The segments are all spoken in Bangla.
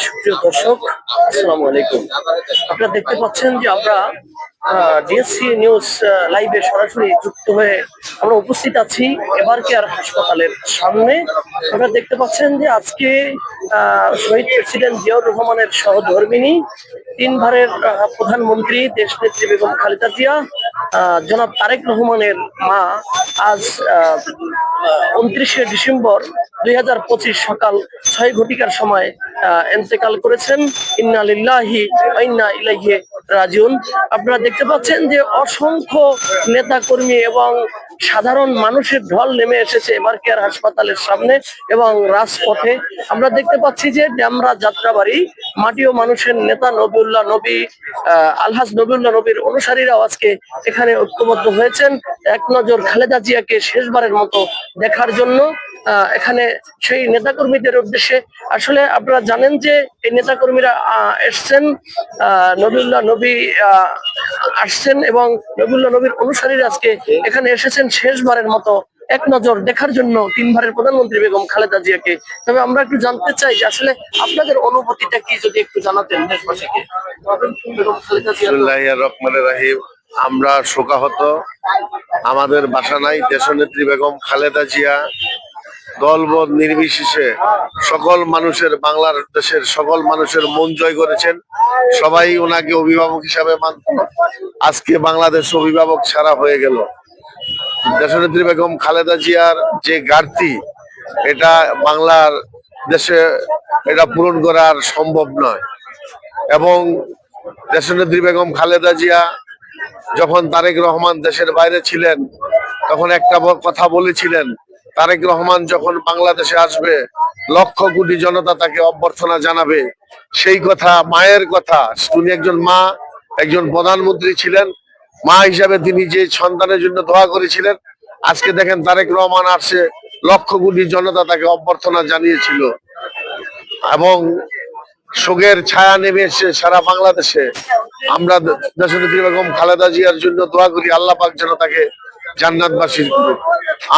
সুপ্রিয় দর্শক, আসসালামু আলাইকুম। আপনারা দেখতে পাচ্ছেন যে আমরা ডিএসসি নিউজ লাইভে সরাসরি যুক্ত হয়ে আমরা উপস্থিত আছি এবার কেয়ার হাসপাতালের সামনে। আপনারা দেখতে পাচ্ছেন যে আজকে শহীদ প্রেসিডেন্ট জিয়াউর রহমানের সহধর্মিনী তিনবারের প্রধানমন্ত্রী দেশনেত্রী বেগম খালেদা জিয়া জনাব তারেক রহমানের মা আজ উনত্রিশে ডিসেম্বর দুই হাজার পঁচিশ সকাল ছয় ঘটিকার সময় এন্তেকাল করেছেন। ইন্না লিল্লাহি ইন্না ইলাইহি রাজিউন। আপনারা দেখতে পাচ্ছেন যে অসংখ্য নেতা কর্মী এবং সাধারণ মানুষের ঢল নেমে এসেছে এবার কেয়ার হাসপাতালের সামনে এবং রাজপথে। আমরা দেখতে পাচ্ছি যে ড্যামরা যাত্রাবাড়ি, মাটি ও মানুষের নেতা নবীউল্লাহ নবী আলহাজ নবীউল্লাহ নবীর অনুসারীরাও আজকে এখানে ঐক্যবদ্ধ হয়েছেন। এক নজর খালেদা জিয়াকে শেষবারের মতো দেখার জন্য। এখানে সেই নেতাকর্মীদের উদ্দেশ্যে আসলে আপনারা জানেন যে এই নেতাকর্মীরা এসছেন আহ, নবীউল্লাহ নবী আসছেন এবং নবীউল্লাহ নবীর অনুসারীরা আজকে এখানে এসেছেন শেষবারের মতো এক নজর দেখার জন্য তিনবারের প্রধানমন্ত্রী বেগম খালেদা জিয়াকে। তবে আমরা একটু জানতে চাই যে আসলে আপনাদের অনুভূতিটা কি যদি একটু জানাতেন দেশবাসীকে? আমরা শোকাহত। আমাদের বাসা নাই দেশনেত্রী বেগম খালেদা জিয়া। দলবদ নির্বিশেষে সকল মানুষের, বাংলার দেশের সকল মানুষের মন জয় করেছেন। সবাই ওনাকে অভিভাবক হিসাবে মানত। আজকে বাংলাদেশ অভিভাবক ছাড়া হয়ে গেল। দেশনেত্রী বেগম খালেদা জিয়ার যে ঘাটতি, এটা বাংলার দেশে এটা পূরণ করা সম্ভব নয়। এবং দেশনেত্রী বেগম খালেদা জিয়া যখন তারেক রহমান দেশের বাইরে ছিলেন, তখন একটা কথা বলেছিলেন তারেক রহমান যখন বাংলাদেশে আসবে, লক্ষ কোটি জনতা তাকে অভ্যর্থনা জানাবে। সেই কথা মায়ের কথা। উনি একজন মা, একজন প্রধানমন্ত্রী ছিলেন। মা হিসাবে তিনি যে সন্তানের জন্য দোয়া করেছিলেন, আজকে দেখেন তারেক রহমান আসছে লক্ষ কোটি জনতা তাকে অভ্যর্থনা জানিয়েছিল। এবং শোকের ছায়া নেমে এসে সারা বাংলাদেশে আমরা দেশনেত্রী বেগম খালেদা জিয়ার জন্য দোয়া করি, আল্লাহ পাক যেন তাকে জান্নাতবাসী করুন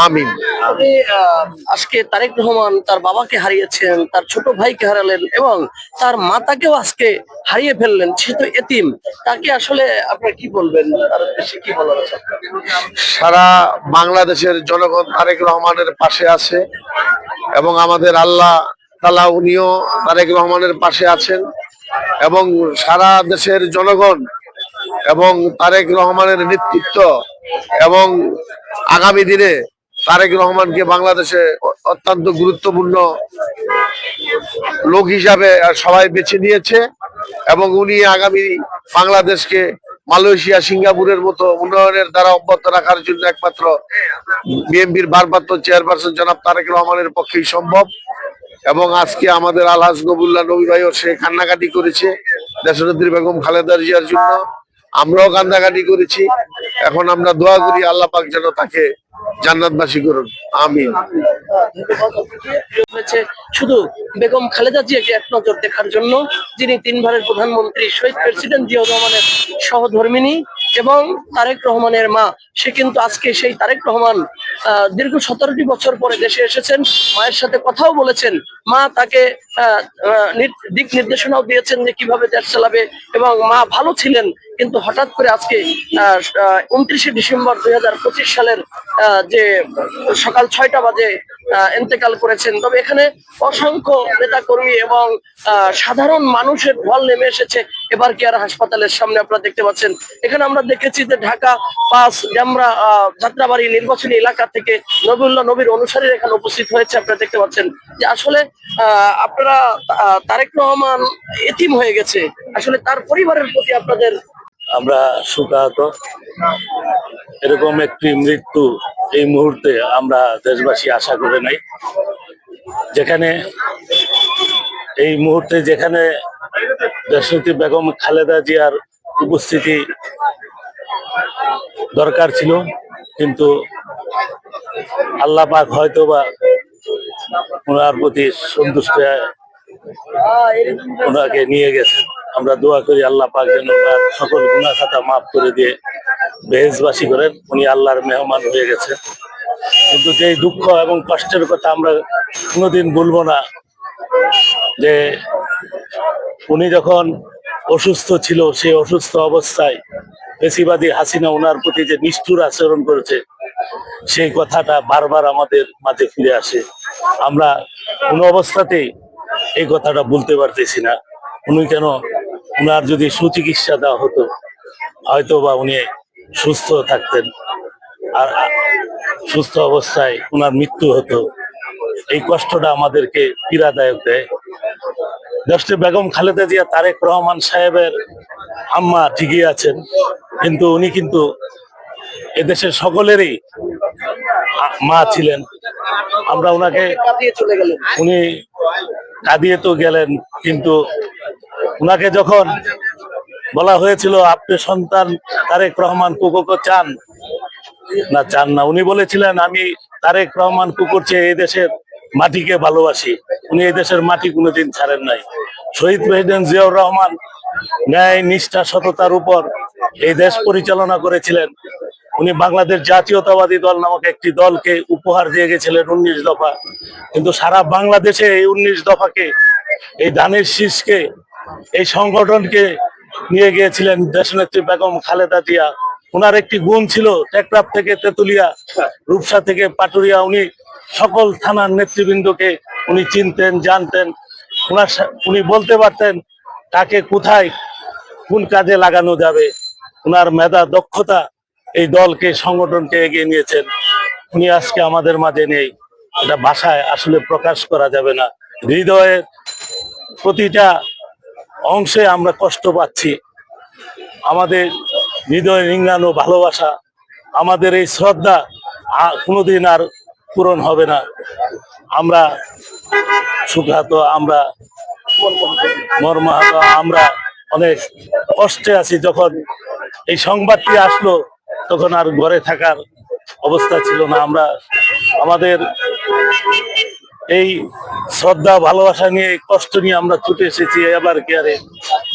আমিন। আজকে তারেক রহমান তার বাবাকে হারিয়েছেন তার ছোট ভাইকে হারালেন এবং তার মাতাকেও আজকে হারিয়ে ফেললেন। সে তো এতিম তাকে আসলে আপনার কি বলবেন? তার উদ্দেশ্যে কি বলার আছে সারা বাংলাদেশের জনগণ তারেক রহমানের পাশে আছে এবং আমাদের আল্লাহ তালা উনিও তারেক রহমানের পাশে আছেন এবং সারা দেশের জনগণ এবং তারেক রহমানের নেতৃত্ব এবং আগামী দিনে তারেক রহমানকে বাংলাদেশে অত্যন্ত গুরুত্বপূর্ণ লোক হিসাবে সবাই বেছে নিয়েছে এবং উনি আগামী বাংলাদেশকে মালয়েশিয়া, সিঙ্গাপুরের মতো উন্নয়নের দ্বারা অব্যাহত রাখার জন্য একমাত্র বিএনপির ভারপ্রাপ্ত চেয়ারপারসন জনাব তারেক রহমানের পক্ষেই সম্ভব। এবং আজকে আমাদের আলহাজ নবুল্লাহ নবী ভাইও সে কান্নাকাটি করেছে দেশনেত্রী বেগম খালেদা জিয়ার জন্য। আমরাও কান্নাকাটি করেছি। এখন আমরা দোয়া করি আল্লাহ পাক যেন তাকে জান্নাতবাসী করুন। আমিন। হয়েছে শুধু বেগম খালেদা জিয়াকে এক নজর দেখার জন্য, যিনি তিনবারের প্রধানমন্ত্রী, শহীদ প্রেসিডেন্ট জিয়াউর রহমানের সহধর্মিনী এবং তারেক রহমানের মা। সে কিন্তু আজকে সেই তারেক রহমান দীর্ঘ সতেরোটি বছর পরে দেশে এসেছেন। মায়ের সাথে কথাও বলেছেন, মা তাকে দিক নির্দেশনাও দিয়েছেন যে কীভাবে দেশ চালাবে এবং মা ভালো ছিলেন কিন্তু হঠাৎ করে আজকে উনত্রিশে ডিসেম্বর দুই সালের যে সকাল ছয়টা বাজে আহ, ইন্তেকাল করেছেন। তবে এখানে অসংখ্য নেতা কর্মী এবং সাধারণ মানুষের ঢল নেমে এসেছে এবার কেয়ার হাসপাতালের সামনে আপনারা দেখতে পাচ্ছেন। এখানে আমরা দেখেছি যে ঢাকা পাস ড্যামরা যাত্রাবাড়ি নির্বাচনী এলাকা থেকে নবীউল্লাহ নবীর অনুসারীরা এখানে উপস্থিত হয়েছে আপনারা দেখতে পাচ্ছেন। যে আসলে আহ, আপনারা তারেক রহমান এতিম হয়ে গেছে। আসলে তার পরিবারের প্রতি আপনাদের আমরা শোকাহত এরকম একটি মৃত্যু এই মুহূর্তে আমরা দেশবাসী আশা করে নাই। যেখানে এই মুহূর্তে যেখানে দেশনেত্রী বেগম খালেদা জিয়ার উপস্থিতি দরকার ছিল, কিন্তু আল্লাহ পাক হয়তো বা ওনার প্রতি সন্তুষ্ট ওনাকে নিয়ে গেছে। আমরা দোয়া করি আল্লাহ পাক যেন ওনার সকল গুণা খাতা মাফ করে দিয়ে বেহেজবাসী করেন। উনি আল্লাহর মেহমান হয়ে গেছে। কিন্তু যে দুঃখ এবং কষ্টের কথা আমরা কোনোদিন বলব না, যে উনি যখন অসুস্থ ছিল, সেই অসুস্থ অবস্থায় পেশিবাদী হাসিনা ওনার প্রতি যে নিষ্ঠুর আচরণ করেছে সেই কথাটা বারবার আমাদের মাঝে ফিরে আসে। আমরা কোনো অবস্থাতেই এই কথাটা বলতে পারতেছি না। উনি কেন, উনার যদি সুচিকিৎসা দেওয়া হতো হয়তো বা উনি সুস্থ থাকতেন। আর সুস্থ অবস্থায় উনার মৃত্যু হতো। এই কষ্টটা আমাদেরকে পীড়াদায়ক দেয়। দেশটি বেগম খালেদা জিয়া তারেক রহমান সাহেবের আম্মা ঠিকই আছেন, কিন্তু উনি কিন্তু এদেশের সকলেরই মা ছিলেন। আমরা ওনাকে উনি কাঁদিয়ে তো গেলেন, কিন্তু উনাকে যখন বলা হয়েছিল, আপনি সন্তান তারেক রহমান কুকুরকে চান? না চান না। উনি বলেছিলেন, আমি তারেক রহমান কুকুর চেয়ে এই দেশের মাটিকে ভালোবাসি। উনি এই দেশের মাটি কোনোদিন ছাড়েন নাই। শহীদ প্রেসিডেন্ট জিয়াউর রহমান ন্যায়, নিষ্ঠা, সততার উপর এই দেশ পরিচালনা করেছিলেন। উনি বাংলাদেশ জাতীয়তাবাদী দল নামক একটি দলকে উপহার দিয়ে গেছিলেন উনিশ দফা। কিন্তু সারা বাংলাদেশে এই উনিশ দফাকে, এই ধানের শীষকে, এই সংগঠনকে নিয়ে গিয়েছিলেন দেশনেত্রী বেগম খালেদা জিয়া। ওনার একটি গুণ ছিল টেকরাপ থেকে তেতুলিয়া, রূপসা থেকে পাটুরিয়া। উনি সকল থানার নেতৃবৃন্দকে উনি চিনতেন, জানতেন। ওনার উনি বলতে পারতেন কাকে কোথায়, কোন কাজে লাগানো যাবে? ওনার মেধা, দক্ষতা এই দলকে, সংগঠনকে এগিয়ে নিয়েছেন। উনি আজকে আমাদের মাঝে নেই। এটা ভাষায় আসলে প্রকাশ করা যাবে না। হৃদয়ের প্রতিটা অংশে আমরা কষ্ট পাচ্ছি। আমাদের হৃদয় রিঙ্গানো ভালোবাসা, আমাদের এই শ্রদ্ধা কোনোদিন আর পূরণ হবে না। আমরা সুখাত আমরা মর্মাহত, আমরা অনেক কষ্টে আছি। যখন এই সংবাদটি আসলো তখন আর ঘরে থাকার অবস্থা ছিল না। আমরা আমাদের এই শ্রদ্ধা ভালোবাসা নিয়ে কষ্ট নিয়ে আমরা ছুটে এসেছি এবার কেয়ারে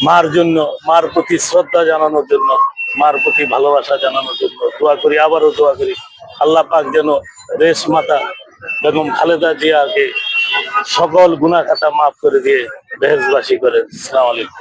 মার জন্য মার প্রতি শ্রদ্ধা জানানোর জন্য মার প্রতি ভালোবাসা জানানোর জন্য দোয়া করি আবারও দোয়া করি। আল্লাহ পাক যেন রেশ মাতা বেগম খালেদা জিয়াকে সকল গুণাখাতা মাফ করে দিয়ে বেহেজবাসী করেন। সালাম আলাইকুম।